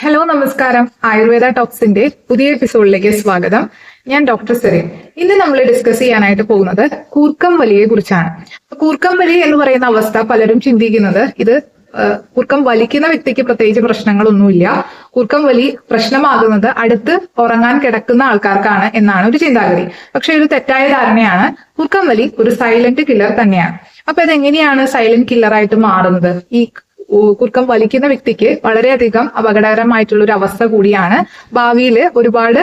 Hello നമസ്കാരം. ആയുർവേദ ടോക്സിന്റെ പുതിയ എപ്പിസോഡിലേക്ക് സ്വാഗതം. ഞാൻ ഡോക്ടർ സെറിൻ. ഇന്ന് നമ്മൾ ഡിസ്കസ് ചെയ്യാനായിട്ട് പോകുന്നത് കൂർക്കം വലിയെ കുറിച്ചാണ്. കൂർക്കം വലി എന്ന് പറയുന്ന അവസ്ഥ പലരും ചിന്തിക്കുന്നത് ഇത് കുർക്കം വലിക്കുന്ന വ്യക്തിക്ക് പ്രത്യേകിച്ച് പ്രശ്നങ്ങളൊന്നുമില്ല. കുർക്കം വലി പ്രശ്നമാകുന്നത് അടുത്ത് ഉറങ്ങാൻ കിടക്കുന്ന ആൾക്കാർക്കാണ് എന്നാണ് ഒരു ചിന്താഗതി. പക്ഷെ ഒരു തെറ്റായ ധാരണയാണ് കുർക്കം വലി ഒരു സൈലന്റ് കില്ലർ തന്നെയാണ്. അപ്പൊ അതെങ്ങനെയാണ് സൈലന്റ് കില്ലറായിട്ട് മാറുന്നത്? ഈ കുറുക്കം വലിക്കുന്ന വ്യക്തിക്ക് വളരെയധികം അപകടകരമായിട്ടുള്ള ഒരു അവസ്ഥ കൂടിയാണ് ഭാവിയിൽ ഒരുപാട്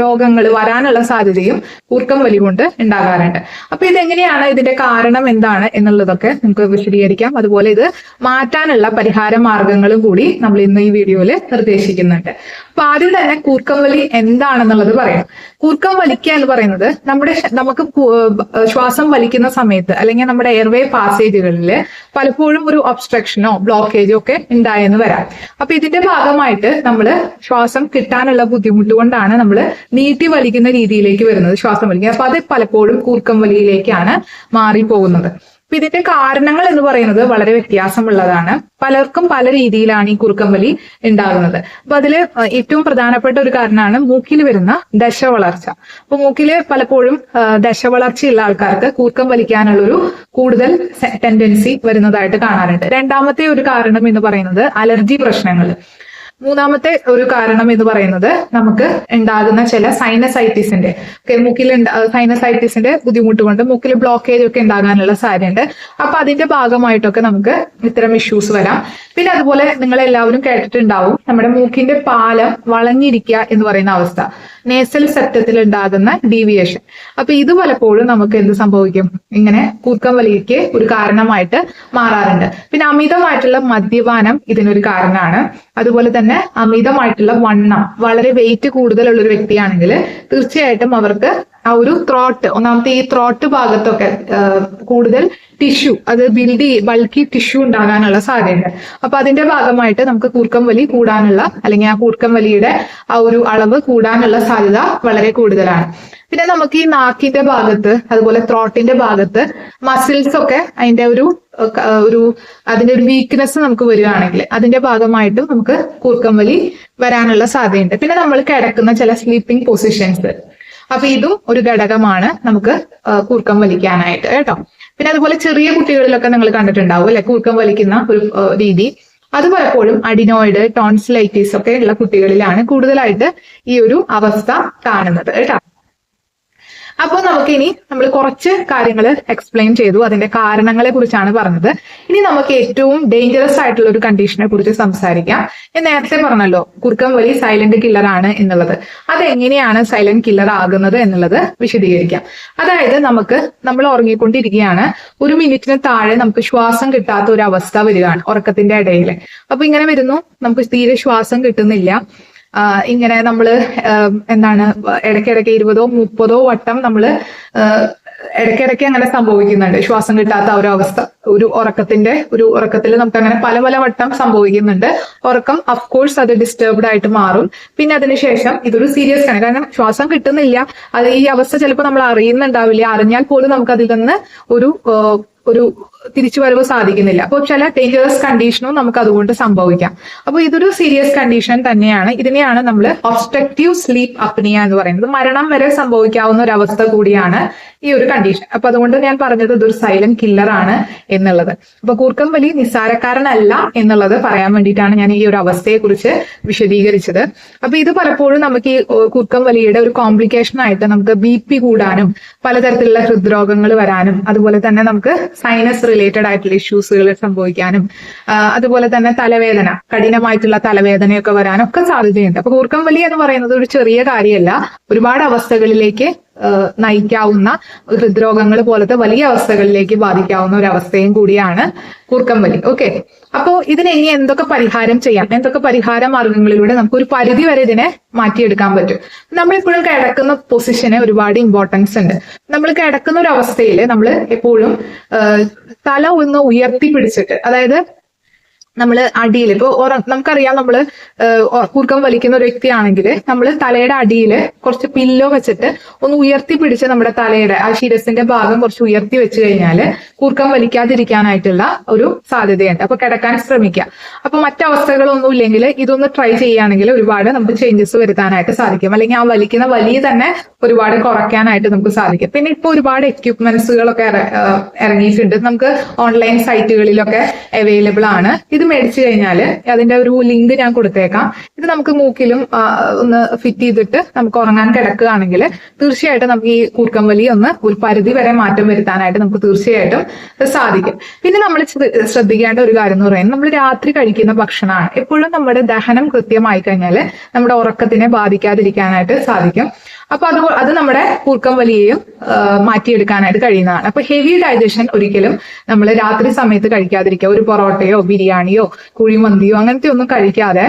രോഗങ്ങൾ വരാനുള്ള സാധ്യതയും കൂർക്കം വലികൊണ്ട് ഉണ്ടാകാറുണ്ട്. അപ്പൊ ഇതെങ്ങനെയാണ് ഇതിന്റെ കാരണം എന്താണ് എന്നുള്ളതൊക്കെ നമുക്ക് വിശദീകരിക്കാം. അതുപോലെ ഇത് മാറ്റാനുള്ള പരിഹാര മാർഗങ്ങളും കൂടി നമ്മൾ ഇന്ന് ഈ വീഡിയോയിൽ നിർദ്ദേശിക്കുന്നുണ്ട്. അപ്പൊ ആദ്യം തന്നെ കൂർക്കം വലി എന്താണെന്നുള്ളത് പറയാം. കൂർക്കം വലിക്കുക എന്ന് പറയുന്നത് നമ്മുടെ നമുക്ക് ശ്വാസം വലിക്കുന്ന സമയത്ത് അല്ലെങ്കിൽ നമ്മുടെ എയർവേ പാസേജുകളിൽ പലപ്പോഴും ഒരു ഒബ്സ്ട്രക്ഷനോ ബ്ലോക്കേജോ ഒക്കെ ഉണ്ടായെന്ന് വരാം. അപ്പൊ ഇതിന്റെ ഭാഗമായിട്ട് നമ്മൾ ശ്വാസം കിട്ടാനുള്ള ബുദ്ധിമുട്ട് കൊണ്ടാണ് നമ്മൾ നീട്ടി വലിക്കുന്ന രീതിയിലേക്ക് വരുന്നത് ശ്വാസം വലിക്കുക അപ്പൊ അത് പലപ്പോഴും കൂർക്കം വലിയിലേക്കാണ് മാറിപ്പോകുന്നത്. അപ്പൊ ഇതിന്റെ കാരണങ്ങൾ എന്ന് പറയുന്നത് വളരെ വ്യത്യാസമുള്ളതാണ്. പലർക്കും പല രീതിയിലാണ് ഈ കുറുക്കം വലി ഉണ്ടാകുന്നത്. അപ്പൊ അതിൽ ഏറ്റവും പ്രധാനപ്പെട്ട ഒരു കാരണമാണ് മൂക്കിൽ വരുന്ന ദശ വളർച്ച അപ്പൊ മൂക്കിൽ പലപ്പോഴും ദശ വളർച്ചയുള്ള ആൾക്കാർക്ക് കൂർക്കം വലിക്കാനുള്ള ഒരു കൂടുതൽ ടെൻഡൻസി വരുന്നതായിട്ട് കാണാറുണ്ട്. രണ്ടാമത്തെ ഒരു കാരണം എന്ന് പറയുന്നത് അലർജി പ്രശ്നങ്ങൾ മൂന്നാമത്തെ ഒരു കാരണം എന്ന് പറയുന്നത് നമുക്ക് ഉണ്ടാകുന്ന ചില സൈനസൈറ്റിസിന്റെ ഓക്കെ മൂക്കിൽ സൈനസൈറ്റിസിന്റെ ബുദ്ധിമുട്ട് കൊണ്ട് മൂക്കിൽ ബ്ലോക്കേജ് ഒക്കെ ഉണ്ടാകാനുള്ള സാധ്യതയുണ്ട്. അപ്പൊ അതിന്റെ ഭാഗമായിട്ടൊക്കെ നമുക്ക് ഇത്തരം ഇഷ്യൂസ് വരാം. പിന്നെ അതുപോലെ നിങ്ങൾ എല്ലാവരും കേട്ടിട്ടുണ്ടാവും നമ്മുടെ മൂക്കിന്റെ പാലം വളഞ്ഞിരിക്കുക എന്ന് പറയുന്ന അവസ്ഥ. നേസൽ സെപ്റ്റത്തിൽ ഉണ്ടാകുന്ന ഡീവിയേഷൻ അപ്പൊ ഇത് പലപ്പോഴും നമുക്ക് എന്ത് സംഭവിക്കും? ഇങ്ങനെ കൂക്കം വലിക്ക് ഒരു കാരണമായിട്ട് മാറാറുണ്ട്. പിന്നെ അമിതമായിട്ടുള്ള മദ്യപാനം ഇതിനൊരു കാരണമാണ്. അതുപോലെ തന്നെ അമിതമായിട്ടുള്ള വണ്ണം വളരെ വെയിറ്റ് കൂടുതലുള്ള ഒരു വ്യക്തിയാണെങ്കിൽ തീർച്ചയായിട്ടും അവർക്ക് ആ ഒരു ത്രോട്ട് ഒന്നാമത്തെ ഈ ത്രോട്ട് ഭാഗത്തൊക്കെ കൂടുതൽ ടിഷ്യൂ അത് ബിൽഡ് ബൾക്കി ടിഷ്യൂ ഉണ്ടാകാനുള്ള സാധ്യതയുണ്ട്. അപ്പൊ അതിന്റെ ഭാഗമായിട്ട് നമുക്ക് കൂർക്കം വലി കൂടാനുള്ള അല്ലെങ്കിൽ ആ കൂർക്കം വലിയുടെ ആ ഒരു അളവ് കൂടാനുള്ള സാധ്യത വളരെ കൂടുതലാണ്. പിന്നെ നമുക്ക് ഈ നാക്കിന്റെ ഭാഗത്ത് അതുപോലെ ത്രോട്ടിന്റെ ഭാഗത്ത് മസിൽസ് ഒക്കെ അതിന്റെ ഒരു ഒരു അതിന്റെ ഒരു വീക്ക്നെസ് നമുക്ക് വരികയാണെങ്കിൽ അതിന്റെ ഭാഗമായിട്ടും നമുക്ക് കൂർക്കം വലി വരാനുള്ള സാധ്യതയുണ്ട്. പിന്നെ നമ്മൾ കിടക്കുന്ന ചില സ്ലീപ്പിംഗ് പൊസിഷൻസ് അപ്പൊ ഇതും ഒരു ഘടകമാണ് നമുക്ക് കൂർക്കം വലിക്കാനായിട്ട് കേട്ടോ. പിന്നെ അതുപോലെ ചെറിയ കുട്ടികളിലൊക്കെ നിങ്ങൾ കണ്ടിട്ടുണ്ടാവും അല്ലെ? കൂർക്കം വലിക്കുന്ന ഒരു രീതി. അത് പലപ്പോഴും അഡിനോയിഡ് ടോൺസിലൈറ്റിസ് ഒക്കെ ഉള്ള കുട്ടികളിലാണ് കൂടുതലായിട്ട് ഈ ഒരു അവസ്ഥ കാണുന്നത് കേട്ടോ. അപ്പോൾ നമുക്കിനി നമ്മൾ കുറച്ച് കാര്യങ്ങൾ എക്സ്പ്ലെയിൻ ചെയ്തു. അതിന്റെ കാരണങ്ങളെ കുറിച്ചാണ് പറഞ്ഞത്. ഇനി നമുക്ക് ഏറ്റവും ഡേഞ്ചറസ് ആയിട്ടുള്ള ഒരു കണ്ടീഷനെ കുറിച്ച് സംസാരിക്കാം. ഞാൻ നേരത്തെ പറഞ്ഞല്ലോ കുറുക്കം വലി സൈലന്റ് കില്ലർ ആണ് എന്നുള്ളത്. അതെങ്ങനെയാണ് സൈലന്റ് കില്ലർ ആകുന്നത് എന്നുള്ളത് വിശദീകരിക്കാം. അതായത് നമുക്ക് നമ്മൾ ഉറങ്ങിക്കൊണ്ടിരിക്കുകയാണ്. ഒരു മിനിറ്റിന് താഴെ നമുക്ക് ശ്വാസം കിട്ടാത്ത ഒരു അവസ്ഥ വരികയാണ് ഉറക്കത്തിന്റെ ഇടയിൽ അപ്പൊ ഇങ്ങനെ വരുന്നു നമുക്ക് തീരെ ശ്വാസം കിട്ടുന്നില്ല. ഇങ്ങനെ നമ്മൾ എന്താണ് ഇടയ്ക്കിടയ്ക്ക് ഇരുപതോ മുപ്പതോ വട്ടം നമ്മൾ ഇടയ്ക്കിടയ്ക്ക് അങ്ങനെ സംഭവിക്കുന്നുണ്ട്. ശ്വാസം കിട്ടാത്ത ഒരു അവസ്ഥ ഒരു ഉറക്കത്തിന്റെ ഒരു ഉറക്കത്തിൽ നമുക്ക് അങ്ങനെ പല പല വട്ടം സംഭവിക്കുന്നുണ്ട്. ഉറക്കം അഫ്കോഴ്സ് അത് ഡിസ്റ്റർബ്ഡ് ആയിട്ട് മാറും. പിന്നെ അതിനുശേഷം ഇതൊരു സീരിയസ് ആണ്. കാരണം ശ്വാസം കിട്ടുന്നില്ല. അത് ഈ അവസ്ഥ ചിലപ്പോൾ നമ്മൾ അറിയുന്നുണ്ടാവില്ല. അറിഞ്ഞാൽ പോലും നമുക്ക് അതിൽ നിന്ന് ഒരു ഒരു തിരിച്ചു വരവ് സാധിക്കുന്നില്ല. അപ്പോൾ ചില ഡേഞ്ചറസ് കണ്ടീഷനും നമുക്ക് അതുകൊണ്ട് സംഭവിക്കാം. അപ്പോൾ ഇതൊരു സീരിയസ് കണ്ടീഷൻ തന്നെയാണ്. ഇതിനെയാണ് നമ്മൾ ഒബ്സ്ട്രക്റ്റീവ് സ്ലീപ്പ് അപ്നിയ എന്ന് പറയുന്നത്. മരണം വരെ സംഭവിക്കാവുന്ന ഒരു അവസ്ഥ കൂടിയാണ് ഈ ഒരു കണ്ടീഷൻ അപ്പൊ അതുകൊണ്ട് ഞാൻ പറഞ്ഞത് ഇതൊരു സൈലന്റ് കില്ലർ ആണ് എന്നുള്ളത്. അപ്പൊ കൂർക്കം വലി നിസ്സാരക്കാരനല്ല എന്നുള്ളത് പറയാൻ വേണ്ടിയിട്ടാണ് ഞാൻ ഈ ഒരു അവസ്ഥയെ കുറിച്ച് വിശദീകരിച്ചത്. അപ്പൊ ഇത് പലപ്പോഴും നമുക്ക് ഈ കൂർക്കം വലിയുടെ ഒരു കോംപ്ലിക്കേഷൻ ആയിട്ട് നമുക്ക് ബി പി കൂടാനും പലതരത്തിലുള്ള ഹൃദ്രോഗങ്ങൾ വരാനും അതുപോലെ തന്നെ നമുക്ക് സൈനസ് റിലേറ്റഡ് ആയിട്ടുള്ള ഇഷ്യൂസുകൾ സംഭവിക്കാനും അതുപോലെ തന്നെ തലവേദന കഠിനമായിട്ടുള്ള തലവേദനയൊക്കെ വരാനൊക്കെ സാധ്യതയുണ്ട്. അപ്പൊ കൂർക്കം വലി എന്ന് പറയുന്നത് ഒരു ചെറിയ കാര്യമല്ല. ഒരുപാട് അവസ്ഥകളിലേക്ക് നയിക്കാവുന്ന ഹൃദ്രോഗങ്ങൾ പോലത്തെ വലിയ അവസ്ഥകളിലേക്ക് ബാധിക്കാവുന്ന ഒരു അവസ്ഥയും കൂടിയാണ് കുർക്കം വലി. ഓക്കെ. അപ്പോ ഇതിന് ഇനി എന്തൊക്കെ പരിഹാരം ചെയ്യാം? എന്തൊക്കെ പരിഹാര മാർഗങ്ങളിലൂടെ നമുക്ക് ഒരു പരിധി വരെ ഇതിനെ മാറ്റിയെടുക്കാൻ പറ്റും? നമ്മളിപ്പോഴും കിടക്കുന്ന പൊസിഷന് ഒരുപാട് ഇമ്പോർട്ടൻസ് ഉണ്ട്. നമ്മൾ കിടക്കുന്ന ഒരു അവസ്ഥയിൽ നമ്മൾ എപ്പോഴും തല ഒന്ന് ഉയർത്തി പിടിച്ചിട്ട് അതായത് നമ്മൾ അടിയിൽ ഇപ്പൊ നമുക്കറിയാം നമ്മൾ കൂർക്കം വലിക്കുന്ന ഒരു വ്യക്തിയാണെങ്കിൽ നമ്മൾ തലയുടെ അടിയിൽ കുറച്ച് പില്ലോ വെച്ചിട്ട് ഒന്ന് ഉയർത്തി പിടിച്ച് നമ്മുടെ തലയുടെ ആ ശിരസിന്റെ ഭാഗം കുറച്ച് ഉയർത്തി വെച്ച് കഴിഞ്ഞാൽ കൂർക്കം വലിക്കാതിരിക്കാനായിട്ടുള്ള ഒരു സാധ്യതയുണ്ട്. അപ്പൊ കിടക്കാൻ ശ്രമിക്കുക അപ്പൊ മറ്റവസ്ഥകളൊന്നും ഇല്ലെങ്കിൽ ഇതൊന്ന് ട്രൈ ചെയ്യുകയാണെങ്കിൽ ഒരുപാട് നമുക്ക് ചേഞ്ചസ് വരുത്താനായിട്ട് സാധിക്കും. അല്ലെങ്കിൽ ആ വലിക്കുന്ന വലിയ തന്നെ ഒരുപാട് കുറയ്ക്കാനായിട്ട് നമുക്ക് സാധിക്കും. പിന്നെ ഇപ്പൊ ഒരുപാട് എക്യുപ്മെന്റ്സുകളൊക്കെ ഇറങ്ങിയിട്ടുണ്ട്. നമുക്ക് ഓൺലൈൻ സൈറ്റുകളിലൊക്കെ അവൈലബിൾ ആണ്. ഇത് മേടിച്ചു കഴിഞ്ഞാൽ അതിന്റെ ഒരു ലിങ്ക് ഞാൻ കൊടുത്തേക്കാം. ഇത് നമുക്ക് മൂക്കിലും ഒന്ന് ഫിറ്റ് ചെയ്തിട്ട് നമുക്ക് ഉറങ്ങാൻ കിടക്കുകയാണെങ്കിൽ തീർച്ചയായിട്ടും നമുക്ക് ഈ കൂർക്കം വലി ഒന്ന് ഒരു പരിധി വരെ മാറ്റം വരുത്താനായിട്ട് നമുക്ക് തീർച്ചയായിട്ടും സാധിക്കും. പിന്നെ നമ്മൾ ശ്രദ്ധിക്കേണ്ട ഒരു കാര്യം എന്ന് പറയുന്നത് നമ്മൾ രാത്രി കഴിക്കുന്ന ഭക്ഷണമാണ്. എപ്പോഴും നമ്മുടെ ദഹനം കൃത്യമായി കഴിഞ്ഞാൽ നമ്മുടെ ഉറക്കത്തിനെ ബാധിക്കാതിരിക്കാനായിട്ട് സാധിക്കും. അപ്പൊ അത് അത് നമ്മുടെ കൂർക്കം വലിയെയും മാറ്റിയെടുക്കാനായിട്ട് കഴിയുന്നതാണ്. അപ്പൊ ഹെവി ഡൈജഷൻ ഒരിക്കലും നമ്മൾ രാത്രി സമയത്ത് കഴിക്കാതിരിക്കുക. ഒരു പൊറോട്ടയോ ബിരിയാണിയോ കുഴിമന്തിയോ അങ്ങനത്തെ ഒന്നും കഴിക്കാതെ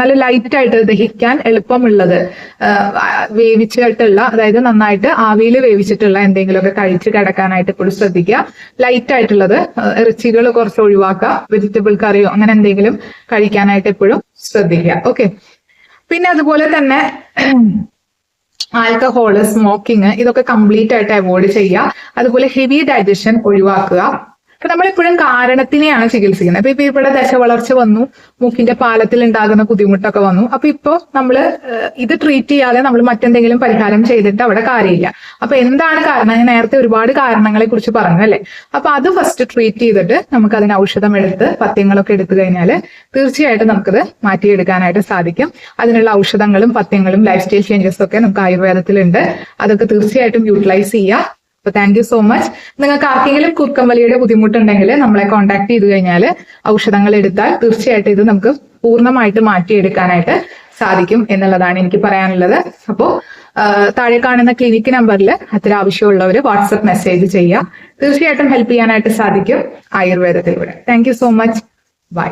നല്ല ലൈറ്റ് ആയിട്ട് ദഹിക്കാൻ എളുപ്പമുള്ളത്. വേവിച്ചിട്ടുള്ള അതായത് നന്നായിട്ട് ആവിയിൽ വേവിച്ചിട്ടുള്ള എന്തെങ്കിലുമൊക്കെ കഴിച്ച് കിടക്കാനായിട്ട് എപ്പോഴും ശ്രദ്ധിക്കുക. ലൈറ്റ് ആയിട്ടുള്ളത് ഇറച്ചികൾ കുറച്ച് ഒഴിവാക്കുക. വെജിറ്റബിൾ കറിയോ അങ്ങനെ എന്തെങ്കിലും കഴിക്കാനായിട്ട് എപ്പോഴും ശ്രദ്ധിക്കുക. ഓക്കെ പിന്നെ അതുപോലെ തന്നെ ആൽക്കഹോൾ സ്മോക്കിംഗ് ഇതൊക്കെ കംപ്ലീറ്റ് ആയിട്ട് അവോയ്ഡ് ചെയ്യുക. അതുപോലെ ഹെവി ഡൈജഷൻ ഒഴിവാക്കുക. അപ്പൊ നമ്മളെപ്പോഴും കാരണത്തിനെയാണ് ചികിത്സിക്കുന്നത്. അപ്പൊ ഇപ്പൊ ഇവിടെ ദശ വളർച്ച വന്നു മൂക്കിന്റെ പാലത്തിൽ ഉണ്ടാകുന്ന ബുദ്ധിമുട്ടൊക്കെ വന്നു. അപ്പൊ ഇപ്പോ നമ്മൾ ഇത് ട്രീറ്റ് ചെയ്യാതെ നമ്മൾ മറ്റെന്തെങ്കിലും പരിഹാരം ചെയ്തിട്ട് അവിടെ കാര്യമില്ല. അപ്പൊ എന്താണ് കാരണം? ഞാൻ നേരത്തെ ഒരുപാട് കാരണങ്ങളെ കുറിച്ച് പറഞ്ഞു അല്ലേ? അപ്പൊ അത് ഫസ്റ്റ് ട്രീറ്റ് ചെയ്തിട്ട് നമുക്ക് അതിന് ഔഷധം എടുത്ത് പത്യങ്ങളൊക്കെ എടുത്തു കഴിഞ്ഞാൽ തീർച്ചയായിട്ടും നമുക്കത് മാറ്റിയെടുക്കാനായിട്ട് സാധിക്കും. അതിനുള്ള ഔഷധങ്ങളും പത്യങ്ങളും ലൈഫ് സ്റ്റൈൽ ചേഞ്ചസും ഒക്കെ നമുക്ക് ആയുർവേദത്തിലുണ്ട്. അതൊക്കെ തീർച്ചയായിട്ടും യൂട്ടിലൈസ് ചെയ്യുക അപ്പൊ താങ്ക് യു സോ മച്ച് നിങ്ങൾക്ക് ആർക്കെങ്കിലും കുർക്കമ്പലിയുടെ ബുദ്ധിമുട്ടുണ്ടെങ്കിൽ നമ്മളെ കോൺടാക്ട് ചെയ്തു കഴിഞ്ഞാൽ ഔഷധങ്ങൾ എടുത്താൽ തീർച്ചയായിട്ടും ഇത് നമുക്ക് പൂർണമായിട്ട് മാറ്റിയെടുക്കാനായിട്ട് സാധിക്കും എന്നുള്ളതാണ് എനിക്ക് പറയാനുള്ളത്. അപ്പോൾ താഴെ കാണുന്ന ക്ലിനിക് നമ്പറിൽ അത്ര ആവശ്യമുള്ളവർ വാട്സപ്പ് മെസ്സേജ് ചെയ്യുക. തീർച്ചയായിട്ടും ഹെൽപ്പ് ചെയ്യാനായിട്ട് സാധിക്കും ആയുർവേദത്തിലൂടെ. Thank so much bye